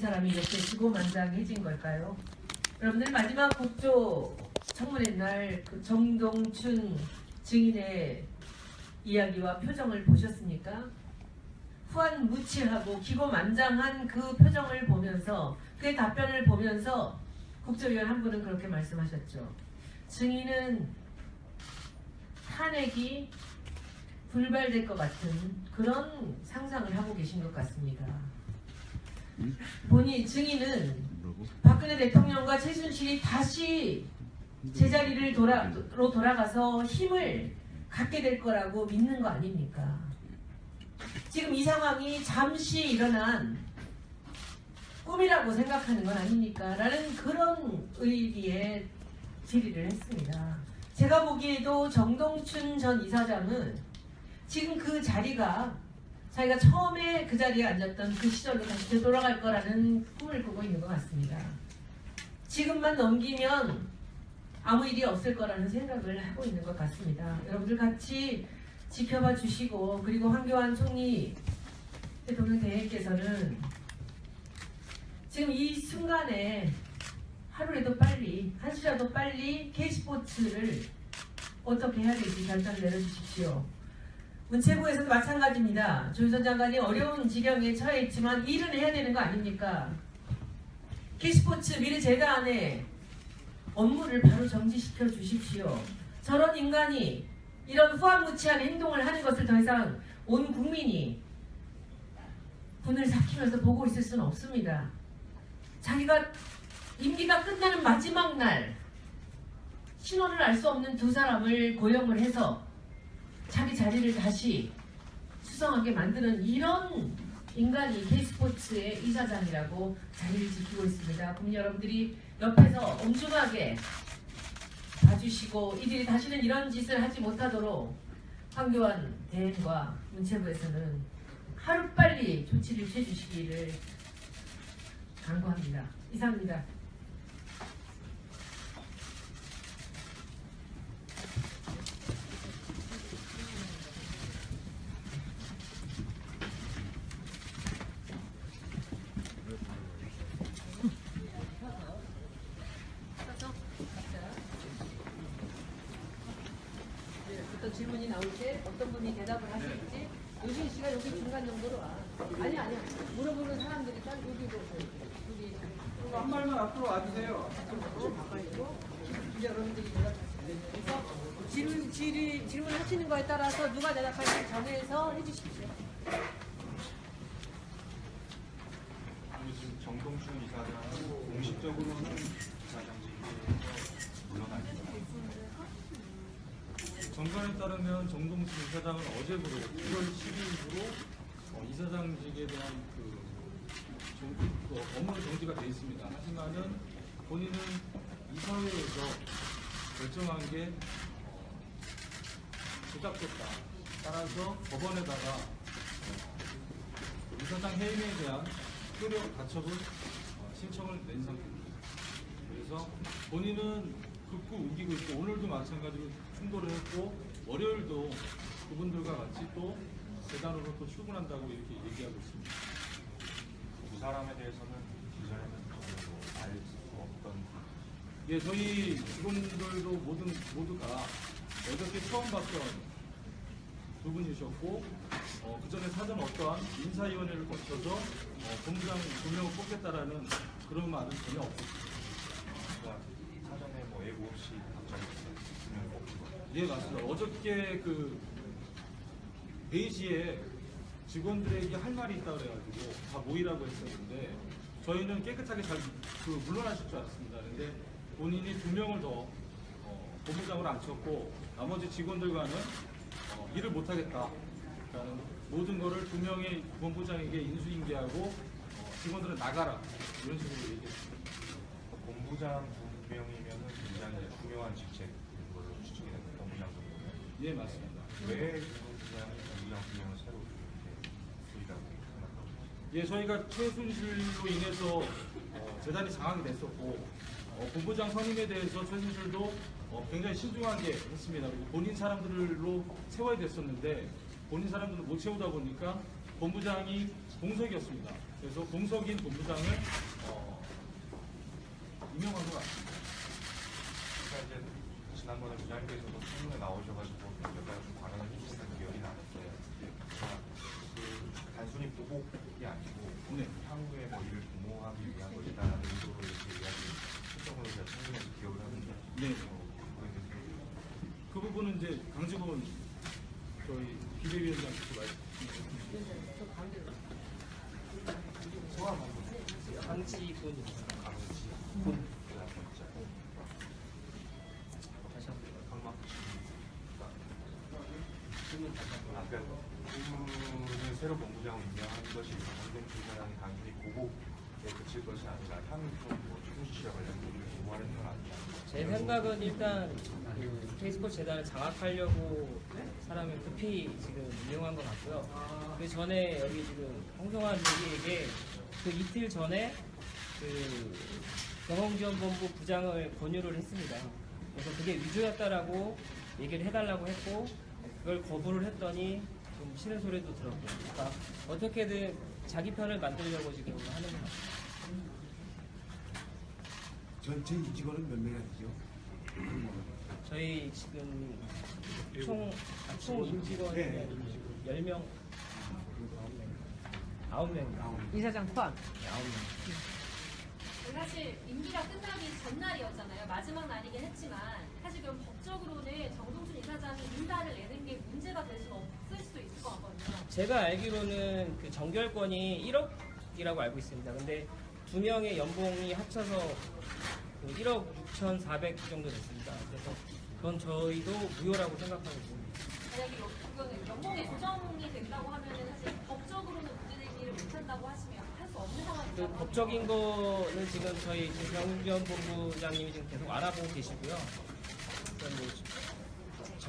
이 사람이 이렇게 지고만장해진 걸까요? 여러분들 마지막 국조 청문회 날 그 정동춘 증인의 이야기와 표정을 보셨습니까? 후한 무치하고 기고만장한 그 표정을 보면서 그의 답변을 보면서 국조위원 한 분은 그렇게 말씀하셨죠. 증인은 탄핵이 불발될 것 같은 그런 상상을 하고 계신 것 같습니다. 본인 증인은 박근혜 대통령과 최순실이 다시 제자리를 돌아 로 돌아가서 힘을 갖게 될 거라고 믿는 거 아닙니까? 지금 이 상황이 잠시 일어난 꿈이라고 생각하는 건 아닙니까? 라는 그런 의리의 질의를 했습니다. 제가 보기에도 정동춘 전 이사장은 지금 그 자리가 자기가 처음에 그 자리에 앉았던 그 시절로 다시 되돌아갈 거라는 꿈을 꾸고 있는 것 같습니다. 지금만 넘기면 아무 일이 없을 거라는 생각을 하고 있는 것 같습니다. 여러분들 같이 지켜봐 주시고 그리고 황교안 총리 대통령 대행께서는 지금 이 순간에 하루라도 빨리 한시라도 빨리 K스포츠를 어떻게 해야 될지 결단을 내려주십시오. 문체부에서도 마찬가지입니다. 조전 장관이 어려운 지경에 처해 있지만 일은 해야 되는 거 아닙니까? K스포츠 미래재단에 업무를 바로 정지시켜 주십시오. 저런 인간이 이런 후한무치한 행동을 하는 것을 더 이상 온 국민이 분을 삭히면서 보고 있을 수는 없습니다. 자기가 임기가 끝나는 마지막 날 신원을 알 수 없는 두 사람을 고용을 해서 자리를 다시 수성하게 만드는 이런 인간이 K스포츠의 이사장이라고 자리를 지키고 있습니다. 국민 여러분들이 옆에서 엄중하게 봐주시고 이들이 다시는 이런 짓을 하지 못하도록 황교안 대행과 문체부에서는 하루빨리 조치를 취해주시기를 강구합니다. 이상입니다. 어떤 질문이 나올 때 어떤 분이 대답을 하실지 요신 씨가 여기 중간 정도로 와. 아니 아니야. 물어보는 사람들이 딱 여기로 여기 한 발만 앞으로 와주세요. 좀 가까이 있고 이제 여러분들이 대답하시면 돼요. 그래서 질문 질의 질문하시는 거에 따라서 누가 대답할지 정해서 해주십시오. 지금 정동춘 이사장은 공식적으로는 이사장직에서 물러나있습니다. 정관에 따르면 정동춘 이사장은 어제부로 1월 12일부로 어, 이사장직에 대한 그, 정, 그 업무 정지가 되어 있습니다. 하지만은 본인은 이사회에서 결정한 게 어, 조작됐다. 따라서 법원에다가 어, 이사장 해임에 대한 효력 가처분 어, 신청을 낸 상태입니다. 그래서 본인은 극구 우기고 있고 오늘도 마찬가지로 충돌을 했고 월요일도 그분들과 같이 또 재단으로 또 출근한다고 이렇게 얘기하고 있습니다. 두 사람에 대해서는 기존에는 전혀 알수 없던 예, 저희 직원들도 모든 모두가 어저께 처음 봤던 두 분이셨고 어, 그 전에 사전 어떠한 인사위원회를 거쳐서 어, 본부장 두 명을 뽑겠다라는 그런 말은 전혀 없었습니다. 그러니까 사전에 뭐 예고 없이 갑자기 예, 맞습니다. 어저께 그 4시에 직원들에게 할 말이 있다 그래가지고 다 모이라고 했었는데 저희는 깨끗하게 잘 그 물러나실 줄 알았습니다. 근데 본인이 두 명을 더 어, 본부장으로 앉혔고 나머지 직원들과는 어, 일을 못하겠다라는 모든 거를 두 명의 본부장에게 인수인계하고 어, 직원들은 나가라 이런 식으로 얘기했습니다. 본부장 두 명이면은 굉장히 중요한 직책인 걸로 추측이 됩니다. 본부장 정도면. 예, 맞습니다. 왜 명을 새로 이렇게 수리라고 생각하고 예, 저희가 최순실로 인해서 어, 재단이 상황이 됐었고 어, 본부장 선임에 대해서 최순실도 어, 굉장히 신중하게 했습니다. 그리고 본인 사람들로 세워야 됐었는데 본인 사람들을 못 채우다 보니까 본부장이 공석이었습니다. 그래서 공석인 본부장을 어, 임명한 것 같습니다. 그러니까 이제 지난번에 부장님께서도 신문에 나오셔가지고 몇 가지 좀 과감한 힘쓰는 기억이 나는데 그러니까 그 단순히 보복이 아니고 네. 향후에 뭐 이를 도모하기 위한 것이다라는 의도로 이렇게 이야기 했던 걸로 제가 청문회에서 기억을 하는데 네. 어, 그거에 대해서 그 부분은 이제 강직원 저희 비대위원장께서 말씀. 그다음에 이제 다시 한번 강막 질문 다시 한번 아까 그분을 새로 본부장을 임명한 것이 정동 부사장이 단순히 보복에 그칠 것이 아니라 향후 좀뭐 출시와 관련된 도모하는 건 아니냐. 제 생각은 일단 그 K스포츠 재단을 장악하려고 사람을 급히 지금 임용한 것 같고요. 그 전에 여기 지금 홍성환 대리에게 그 이틀 전에 그 경영지원본부 부장을 권유를 했습니다. 그래서 그게 위조였다라고 얘기를 해달라고 했고 그걸 거부를 했더니 좀 싫은 소리도 들었고 그러니까 어떻게든 자기 편을 만들려고 지금 하는 것 같아요. 전체 임직원은 몇 명이나 되죠? 저희 지금 총, 아, 총 임직원이 네. 10명, 9명, 이사장 포함. 9명. 사실 임기가 끝나기 전날이었잖아요. 마지막 날이긴 했지만 사실 그럼 법적으로는 정동준 이사장이 인사를 내는 제가 알기로는 그 정결권이 1억이라고 알고 있습니다. 근데 두 명의 연봉이 합쳐서 그 1억 6,400 정도 됐습니다. 그래서 그건 저희도 무효라고 생각하고 있습니다. 만약에 여- 그거는 연봉이 조정이 된다고 하면은 사실 법적으로는 문제제기를 못한다고 하시면 할 수 없는 그 상황이잖아요. 법적인 거는 지금 저희 지금 경영지원본부장님이 지금 계속 알아보고 계시고요. 그건 뭐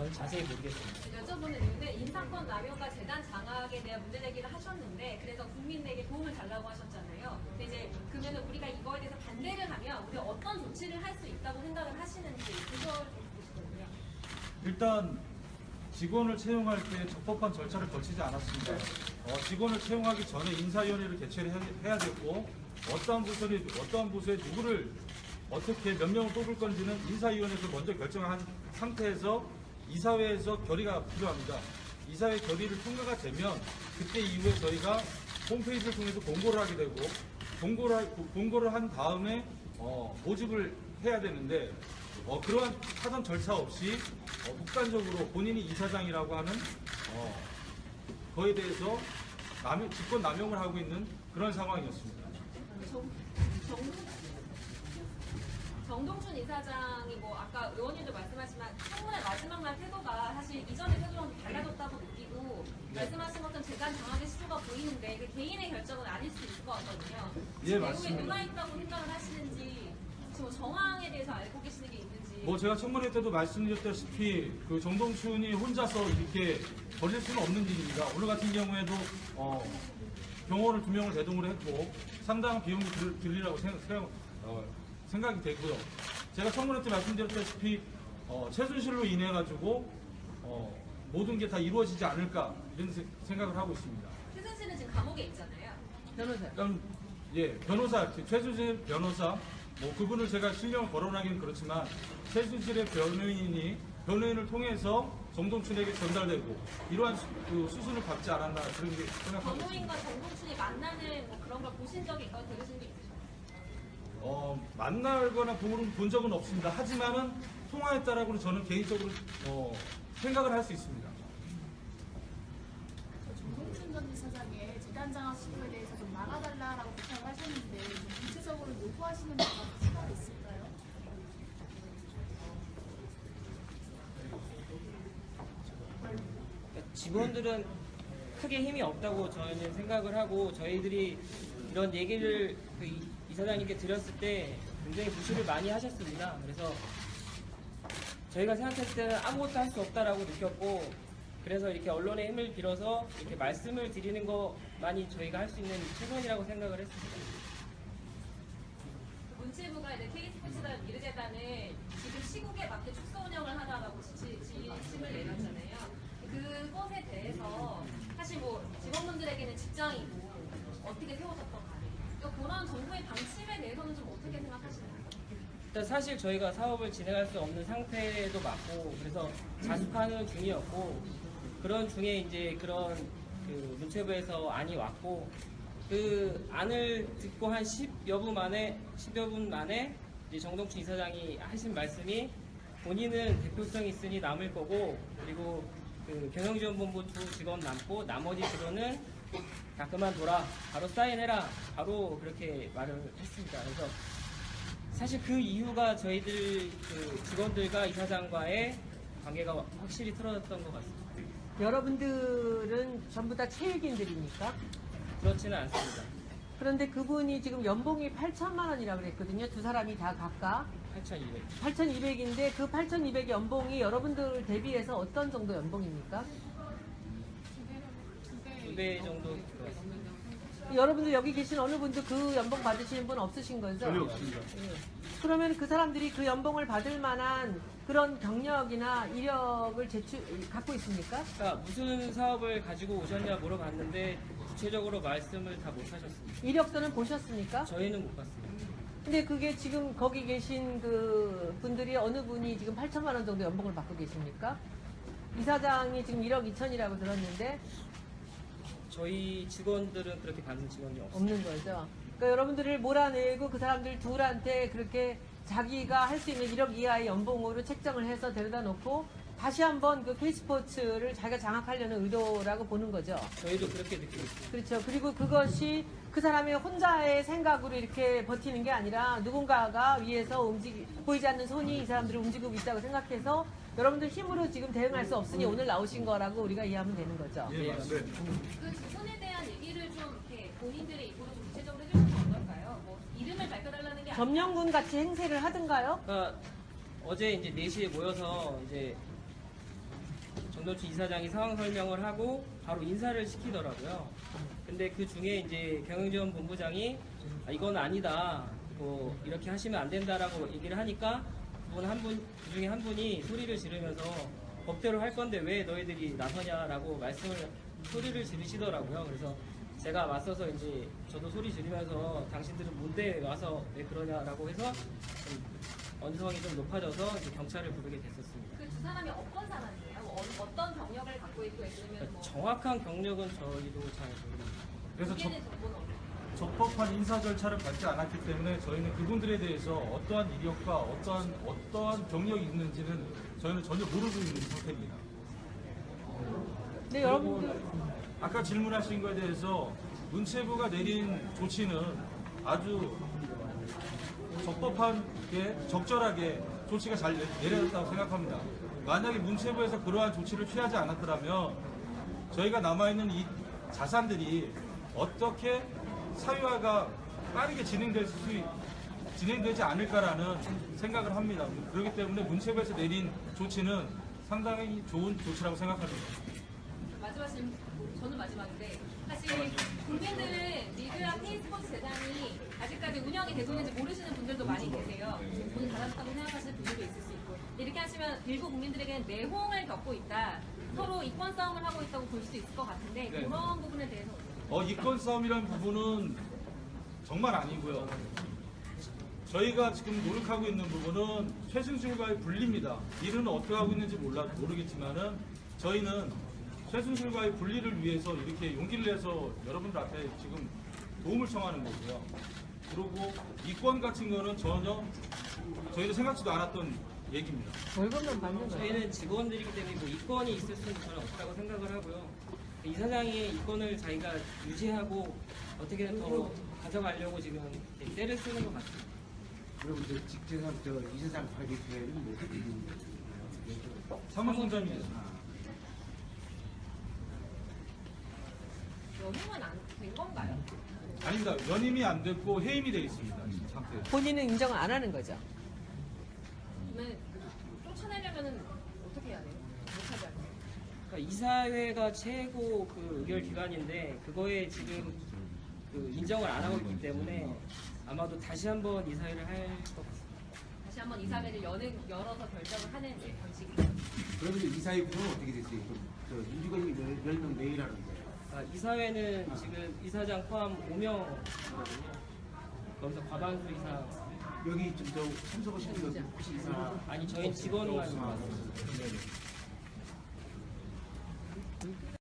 전 자세히 모르겠습니다. 여쭤보는 이유는 인사권 남용과 재단 장악에 대한 문제 제기를 하셨는데 그래서 국민에게 도움을 달라고 하셨잖아요. 근데 이제 그러면 우리가 이거에 대해서 반대를 하면 우리가 어떤 조치를 할 수 있다고 생각을 하시는지 그걸 좀 보고 싶거든요. 일단 직원을 채용할 때 적법한 절차를 거치지 않았습니다. 어, 직원을 채용하기 전에 인사위원회를 개최를 해- 해야 됐고 어떠한 부서에 어떠한 부서에 누구를 어떻게 몇 명을 뽑을 건지는 인사위원회에서 먼저 결정한 상태에서 이사회에서 결의가 필요합니다. 이사회 결의를 통과가 되면 그때 이후에 저희가 홈페이지를 통해서 공고를 하게 되고 공고를 하- 공고를 한 다음에 어, 모집을 해야 되는데 어, 그러한 사전 절차 없이 어, 독단적으로 본인이 이사장이라고 하는 어, 거에 대해서 남, 직권 남용을 하고 있는 그런 상황이었습니다. 정, 정, 정동준 이사장이 뭐 아까 의원님도 말씀하시지만 청문회 마지막 날 태도가 사실 이전의 태도랑 좀 달라졌다고 느끼고 네. 말씀하신 것처럼 재단 장악의 시도가 보이는데 그 개인의 결정은 아닐 수 있을 것 같거든요. 예, 맞습니다. 누가 있다고 생각을 하시는지 지금 뭐 정황에 대해서 알고 계시는 게 있는지 뭐 제가 청문회 때도 말씀드렸다시피 그 정동춘이 혼자서 이렇게 벌릴 수는 없는 일입니다. 오늘 같은 경우에도 어, 경호를 두 명을 대동으로 했고 상당한 비용이 들, 들리라고 생각, 생각, 어, 생각이 되고요. 제가 청문회 때 말씀드렸다시피 어, 최순실로 인해 가지고 어, 모든 게 다 이루어지지 않을까 이런 세- 생각을 하고 있습니다. 최순 씨는 지금 감옥에 있잖아요. 변호사. 그럼 예 변호사 최순실 변호사 뭐 그분을 제가 실명을 거론하기는 그렇지만 최순실의 변호인이 변호인을 통해서 정동춘에게 전달되고 이러한 수, 그 수순을 밟지 않았나 그런 게 생각하고 있습니다. 변호인과 정동춘이 만나는 뭐 그런 걸 보신 적이 있거나 들으신 게 있으신가요? 어, 만나거나 본, 본 적은 없습니다. 하지만은 통화했다라고는 저는 개인적으로 어, 생각을 할 수 있습니다. 정동춘 전 이사장의 재단 장악 시도에 대해서 좀 막아달라라고 부탁을 하셨는데 좀 구체적으로 요구하시는 바가 추가가 있을까요? 그러니까 직원들은 크게 힘이 없다고 저는 생각을 하고 저희들이 이런 얘기를 그 이- 이사장님께 드렸을 때 굉장히 무시를 많이 하셨습니다. 그래서 저희가 생각했을 때는 아무것도 할 수 없다라고 느꼈고 그래서 이렇게 언론의 힘을 빌어서 이렇게 말씀을 드리는 것만이 저희가 할 수 있는 최선이라고 생각을 했습니다. 문체부가 이제 K스포츠단 미르재단을 지금 시국에 맞게 축소 운영을 하다라고 지침을 내렸잖아요. 그것에 대해서 사실 뭐 직원분들에게는 직장이고 어떻게 세워졌던 간에 그러니까 그런 정부의 방침에 대해서는 좀 어떻게 생각하시나요? 일단 사실 저희가 사업을 진행할 수 없는 상태도 맞고 그래서 자숙하는 중이었고 그런 중에 이제 그런 그 문체부에서 안이 왔고 그 안을 듣고 한 10여 분 만에 10여 분 만에 이제 정동춘 이사장이 하신 말씀이 본인은 대표성이 있으니 남을 거고 그리고 그 경영지원본부 두 직원 남고 나머지 직원은 다 그만 둬라 바로 사인해라 바로 그렇게 말을 했습니다. 그래서 사실 그 이유가 저희들 그 직원들과 이사장과의 관계가 확실히 틀어졌던 것 같습니다. 여러분들은 전부 다 체육인들입니까? 그렇지는 않습니다. 그런데 그분이 지금 연봉이 8천만 원이라고 그랬거든요. 두 사람이 다 각각 8,200. 8,200인데 그 8,200 연봉이 여러분들 대비해서 어떤 정도 연봉입니까? 두배 정도 들어갔습니다. 여러분들 여기 계신 어느 분도 그 연봉 받으시는 분 없으신 거죠? 전혀 없습니다. 예. 그러면 그 사람들이 그 연봉을 받을 만한 그런 경력이나 이력을 제출 갖고 있습니까? 그러니까 무슨 사업을 가지고 오셨냐 물어봤는데 구체적으로 말씀을 다 못 하셨습니다. 이력서는 보셨습니까? 저희는 못 봤습니다. 근데 그게 지금 거기 계신 그 분들이 어느 분이 지금 8천만 원 정도 연봉을 받고 계십니까? 이사장이 지금 1억 2천이라고 들었는데 저희 직원들은 그렇게 받는 직원이 없습니다. 없는 거죠. 그러니까 여러분들을 몰아내고 그 사람들 둘한테 그렇게 자기가 할 수 있는 1억 이하의 연봉으로 책정을 해서 데려다 놓고 다시 한번 그 K스포츠를 자기가 장악하려는 의도라고 보는 거죠. 저희도 그렇게 느끼고 있습니다. 그렇죠. 그리고 그것이 그 사람의 혼자의 생각으로 이렇게 버티는 게 아니라 누군가가 위에서 움직이, 보이지 않는 손이 이 사람들을 움직이고 있다고 생각해서 여러분들 힘으로 지금 대응할 수 없으니 오늘 나오신 거라고 우리가 이해하면 되는 거죠. 예, 맞습니다. 그두 분에 대한 얘기를 좀 이렇게 본인들의 입으로 좀 구체적으로 해주시면 어떨까요? 뭐 이름을 밝혀달라는 게 아니라 점령군 같이 행세를 하든가요? 그러니까 어제 이제 4시에 모여서 이제 정동춘 이사장이 상황 설명을 하고 바로 인사를 시키더라고요. 근데 그 중에 이제 경영지원 본부장이 아, 이건 아니다. 뭐 이렇게 하시면 안 된다라고 얘기를 하니까 그 분 한 분, 그 중에 한 분이 소리를 지르면서 법대로 할 건데 왜 너희들이 나서냐라고 말씀을 소리를 지르시더라고요. 그래서 제가 맞서서 이제 저도 소리 지르면서 당신들은 뭔데 와서 왜 그러냐라고 해서 좀 언성이 좀 높아져서 이제 경찰을 부르게 됐었습니다. 그 두 사람이 어떤 사람이에요? 뭐 어, 어떤 경력을 갖고 있고 있으면 그러니까 뭐 정확한 경력은 저희도 잘 모릅니다. 그래서 적, 공개된 정보는 없나요? 적법한 인사 절차를 밟지 않았기 때문에 저희는 그분들에 대해서 어떠한 이력과 어떠한 어떠한 경력이 있는지는 저희는 전혀 모르고 있는 상태입니다. 네, 여러분들. 아까 질문하신 거에 대해서 문체부가 내린 조치는 아주 적법하게 적절하게 조치가 잘 내- 내려졌다고 생각합니다. 만약에 문체부에서 그러한 조치를 취하지 않았더라면 저희가 남아있는 이 자산들이 어떻게 사유화가 빠르게 진행될 수 있- 진행되지 않을까라는 생각을 합니다. 그렇기 때문에 문체부에서 내린 조치는 상당히 좋은 조치라고 생각합니다. 마지막 질문, 저는 마지막인데 사실 국민들은 리그와 K스포츠 재단이 아직까지 운영이 되고 있는지 모르시는 분들도 많이 계세요. 돈 받았다고 생각하시는 분들도 있을 수 있고 이렇게 하시면 일부 국민들에게는 내홍을 겪고 있다. 서로 이권 싸움을 하고 있다고 볼 수도 있을 것 같은데 네. 그런 부분에 대해서 어, 이권 싸움이라는 부분은 정말 아니고요. 저희가 지금 노력하고 있는 부분은 최순실과의 분리입니다. 일은 어떻게 하고 있는지 몰라 모르겠지만은 저희는 최순실과의 분리를 위해서 이렇게 용기를 내서 여러분들 앞에 지금 도움을 청하는 거고요. 그리고 이권 같은 거는 전혀 저희도 생각지도 않았던 얘기입니다. 월급만 받는 거예요. 저희는 직원들이기 때문에 뭐 이권이 있을 수는 저는 없다고 생각을 하고요. 이사장이 이권을 자기가 유지하고 어떻게든 더 가져가려고 지금 이렇게 때를 쓰는 것 같습니다. 그럼 저 직제상 저 이세상 관계표에는 뭐 어떻게 되는 거예요? 사무총장입니다. 연행은 안 된 건가요? 아닙니다. 연임이 안 됐고 해임이 돼 있습니다. 지금 상태에서. 본인은 인정을 안 하는 거죠. 그러면 쫓아내려면 어떻게 해야 돼요? 못하게 하요 그러니까 이사회가 최고 그 의결 기관인데 그거에 지금 그 인정을 안 하고 있기 때문에 아마도 다시 한번 이사회를 할 것 같습니다. 다시 한번 이사회를 여는, 열어서 결정을 하는 예, 방식이죠. 그러면 이사회 구성은 어떻게 됐어요? 그럼 저 임직원이 10명 내일 하는 거예요? 아, 이사회는 지금 이사장 포함 5명이거든요. 거기서 과반수 이상. 여기 좀저 참석하시는 분 혹시 아, 있어요? 아니 저희 직원만 아, 왔습니다.